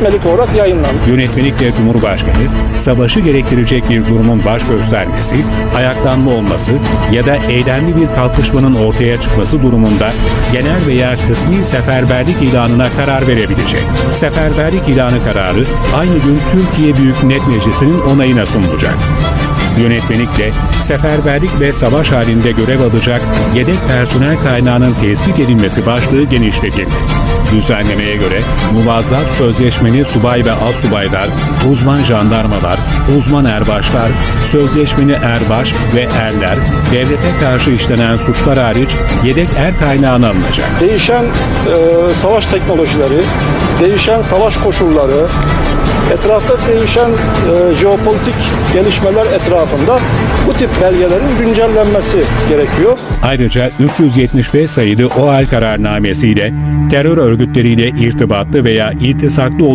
yönetmelik olarak yayınlandı. Yönetmelikle Cumhurbaşkanı, savaşı gerektirecek bir durumun baş göstermesi, ayaklanma olması ya da eylemli bir kalkışmanın ortaya çıkması durumunda genel veya kısmi seferberlik ilanına karar verebilecek. Seferberlik ilanı kararı aynı gün Türkiye Büyük Millet Meclisi'nin onayına sunulacak. Yönetmelikle seferberlik ve savaş halinde görev alacak yedek personel kaynağının tespit edilmesi başlığı genişletildi. Düzenlemeye göre muvazzat sözleşmeli subay ve astsubaylar, uzman jandarmalar, uzman erbaşlar, sözleşmeli erbaş ve erler, devlete karşı işlenen suçlar hariç yedek er kaynağına alınacak. Değişen e, savaş teknolojileri, değişen savaş koşulları, etrafta değişen e, jeopolitik gelişmeler etrafında bu tip belgelerin güncellenmesi gerekiyor. Ayrıca 375 sayılı OAL kararnamesiyle terör örgütleriyle irtibatlı veya iltisaklı oldukları